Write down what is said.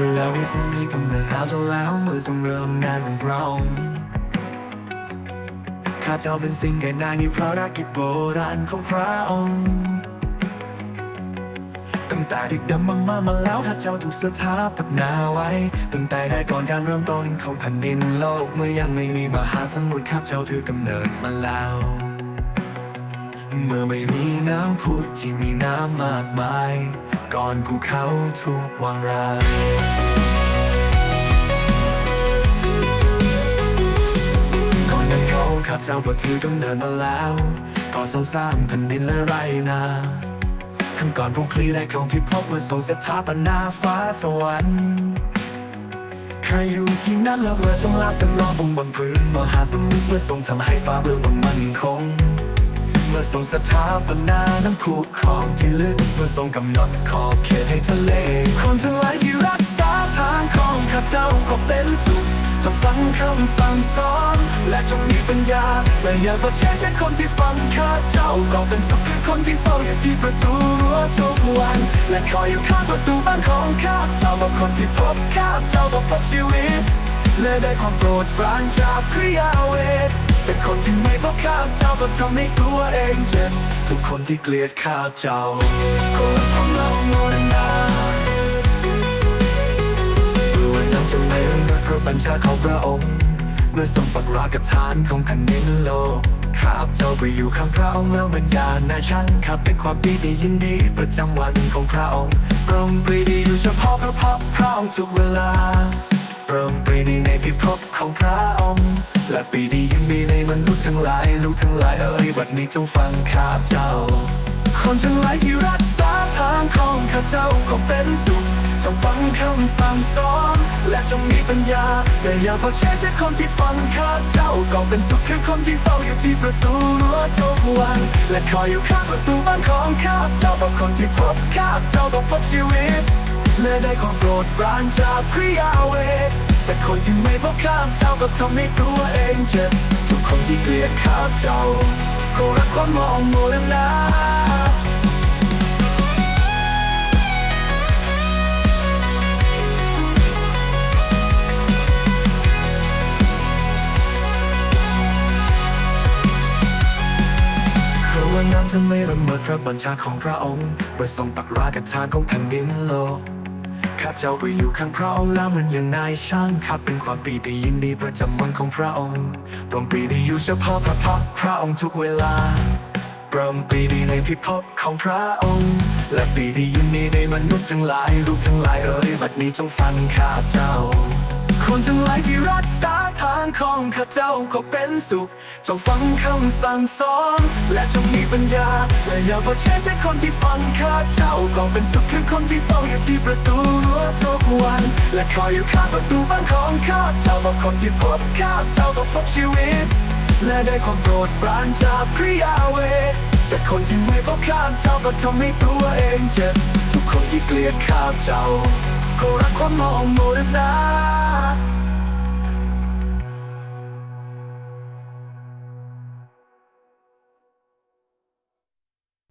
รือวิสัยกำเนิดแล้วเจ้าแล้วเมื่อทรงเริ่มงานของพระองค์ข้าเจ้าเป็นสิ่งใดนายนี้เพราะรักกิจโบราณของพระองค์ตั้งแต่เด็กดำมากๆมาแล้วข้าเจ้าถูกสถาปนาไว้ ตั้งแต่ได้ก่อนการเริ่มต้นของแผ่นดินโลกเมื่อยังไม่มีมหาสมุทรข้าเจ้าถือกำเนิดมาแล้ว เมื่อไม่มี น้ำพุที่มีน้ำมากมาย ก่อนภูเขาถูกวางรายก่อนนั้นเขาข้าเจ้าก็ถือกำเนิดมาแล้วก่อทรงสร้างแผ่นดินและไรนาทั้งก่อนพวกคลีได้ของพิภพเมื่อทรงสถาปนาฟ้าสวรรค์ใครอยู่ที่นั่นแล้วเมื่อทรงลาสันรอบงบนพื้นมหาสมุทรเมื่อทรงทำให้ฟ้าเบื้องบนมันคง อทรงสถาปนาน้ำพุของที่ลึกเมื่อทรงกำหนดขอบเขตให้ทะเล คนทั้งหลายที่รักษาทางของข้าเจ้าก็เป็นสุขจงฟังคำสั่งสอน และจงมีปัญญาและอย่าก็เชื่อใช่คนที่ฟังข้าเจ้าก็เป็นสุขคือคนที่เฝ้าอยู่ที่ประตูรั้วทุกวัน และคอยอยู่ข้างประตูบ้านของข้าเจ้าว่าคนที่พบข้าเจ้าต้องพบชีวิต และได้ความโปรดปรานจากพระยาเวท แต่คนที่ไม่พบข้าเจ้าก็ทำให้ตัวเองเจ็บทุกคนที่เกลียดข้าเจ้าก็รักของเราโมนนารู้ว่าน้ำจะไม่เมื่อพระบัญชาของพระองค์เมื่อทรงปักรากฐานของแผ่นดินโลกข้าเจ้าไปอยู่ข้างพระองค์แล้วบรรดาลนาฉันข้าเป็นความดีดียินดีประจำวันของพระองค์พระองค์ปรีดีอยู่เฉพาะพระพักตร์พระองค์ทุกเวลา และปรีดียังมีในมนุษย์ทั้งหลาย ลูกทั้งหลายเอ่ยวันนี้จงฟังข้าเจ้า คนทั้งหลายที่รักษาทางของข้าเจ้าก็เป็นสุขจงฟังคำสั่งสอนและจงมีปัญญาแต่อย่าพอเชื่อเสียคนที่ฟังข้าเจ้าก็เป็นสุขคือคนที่เฝ้าอยู่ที่ประตูรั้วทุกวัน และคอยอยู่ข้างประตูบ้านของข้าเจ้าบอกคนที่พบข้าเจ้าต้องพบชีวิตและได้ความโปรดปรานจากพระยาเว แต่คนที่ไม่พบข้ามเจ้าก็ทำให้ตัวเองเจ็บทุกคนที่เกลียดข้าเจ้าก็รักความมองโมเลนาคือว่าน้ำจะไม่ละเมิดพระบัญชาของพระองค์เมื่อทรงปักรากฐาของแผ่นดินโลก ข้าเจ้าไปอยู่ข้างพระองค์แล้วมันยังนายช่างข้าเป็นความปีติยินดีประจำวันของพระองค์ตรงปีติอยู่เฉพาะพระพักพระองค์ทุกเวลาปรมปีดีในพิภพของพระองค์ และปีดียินดีในมนุษย์ทั้งหลายลูกทั้งหลายเอ่ยบัดนี้จงฟังข้าเจ้า คนทั้งหลายที่รักษาทางของข้าเจ้าก็เป็นสุขจงฟังคำสั่งสอน และจงมีปัญญา และอย่าพอเชื่อใช่คนที่ฟังข้าเจ้าก็เป็นสุขคือคนที่เฝ้าอยู่ที่ประตูรั้วทุกวัน และคอยอยู่ข้างประตูบ้านของข้าเจ้าบอกคนที่พบข้าเจ้าต้องพบชีวิต และได้ความโปรดปรานจากพระยาเวแต่คนที่ไม่พบข้าเจ้าก็ทำให้ตัวเองเจ็บทุกคนที่เกลียดข้าเจ้า ก็รัก